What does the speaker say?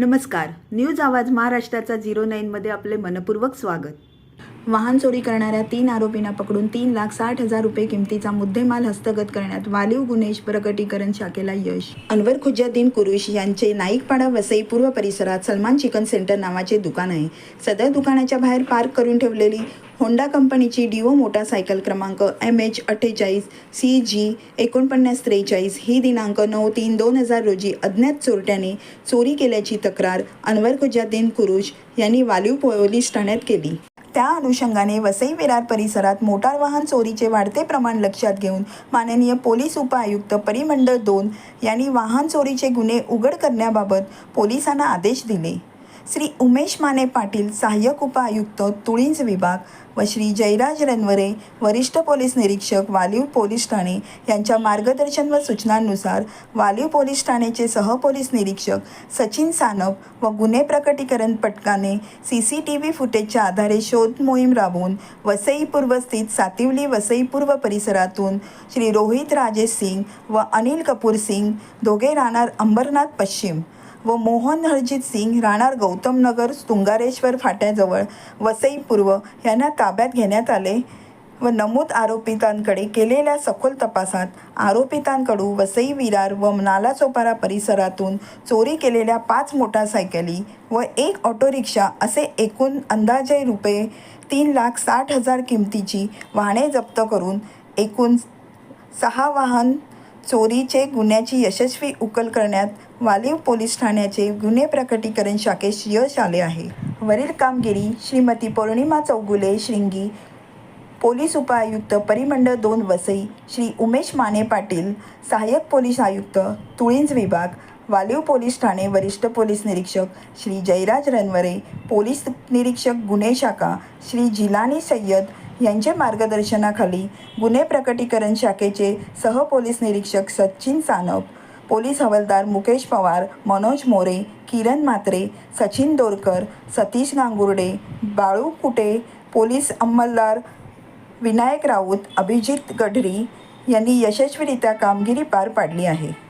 नमस्कार. न्यूज आवाज महाराष्ट्राचा झिरो नाईनमध्ये आपले मनपूर्वक स्वागत. वाहन चोरी करणाऱ्या तीन आरोपींना पकडून तीन लाख साठ हजार रुपये किमतीचा मुद्देमाल हस्तगत करण्यात वालीव गुन्हेश प्रकटीकरण शाखेला यश. अनवर खुजाद्दीन कुरुश यांचे नाईकपाडा वसई पूर्व परिसरात सलमान चिकन सेंटर नावाचे दुकान आहे. सदर दुकानाच्या बाहेर पार्क करून ठेवलेली होंडा कंपनीची डिओ मोटारसायकल क्रमांक एम एच अठ्ठेचाळीस सी जी एकोणपन्नास त्रेचाळीस ही दिनांक नऊ तीन दोन हजार रोजी अज्ञात चोरट्याने चोरी केल्याची तक्रार अनवर खुजाद्दीन कुरुश यांनी वालीव पोलीस ठाण्यात केली. त्या अनुषंगाने वसई विरार परिसरात मोटार वाहन चोरीचे वाढते प्रमाण लक्षात घेऊन माननीय पोलीस उपआयुक्त परिमंडळ दोन यांनी वाहन चोरीचे गुन्हे उघड करण्याबाबत पोलिसांना आदेश दिले. श्री उमेश माने पाटील सहाय्यक उपआयुक्त तुळींज विभाग व श्री जयराज रनवरे वरिष्ठ पोलीस निरीक्षक वालीव पोलीस ठाणे यांच्या मार्गदर्शन व सूचनांनुसार वालीव पोलीस ठाणेचे सहपोलीस निरीक्षक सचिन सानप व गुन्हे प्रकटीकरण पटकाने सी सी टी व्ही फुटेजच्या आधारे शोध मोहीम राबवून वसईपूर्व स्थित सातिवली वसई पूर्व परिसरातून श्री रोहित राजेश सिंग व अनिल कपूर सिंग दोघे राहणार अंबरनाथ पश्चिम. व मोहन हरजित सिंग राहणार गौतम नगर तुंगारेश्वर फाट्याजवळ वसई पूर्व यांना ताब्यात घेण्यात आले व नमूद आरोपितांकडे केलेल्या सखोल तपासात आरोपितांकडून वसई विरार व नालासोपारा परिसरातून चोरी केलेल्या पाच मोटारसायकली व एक ऑटो रिक्षा असे एकूण अंदाजे रुपये तीन लाख साठ हजार किमतीची वाहने जप्त करून एकूण सहा वाहन चोरीचे गुन्ह्याची यशस्वी उकल करण्यात वालीव पोलीस ठाण्याचे गुन्हे प्रकटीकरण शाखेस यश आले आहे. वरील कामगिरी श्रीमती पौर्णिमा चौगुले श्रिंगी पोलीस उपायुक्त परिमंडळ दोन वसई श्री उमेश माने पाटील सहाय्यक पोलीस आयुक्त तुळींज विभाग वालीव पोलीस ठाणे वरिष्ठ पोलीस निरीक्षक श्री जयराज रनवरे पोलीस निरीक्षक गुन्हे शाखा श्री जिलानी सय्यद यांच्या मार्गदर्शनाखाली गुन्हे प्रकटीकरण शाखेचे सहपोलीस निरीक्षक सचिन सानप पोलीस हवालदार मुकेश पवार मनोज मोरे किरण म्हात्रे सचिन दोरकर सतीश गांगुर्डे बाळू कुटे पोलीस अंमलदार विनायक राऊत अभिजित गढरी यांनी यशस्वीरित्या कामगिरी पार पाडली आहे.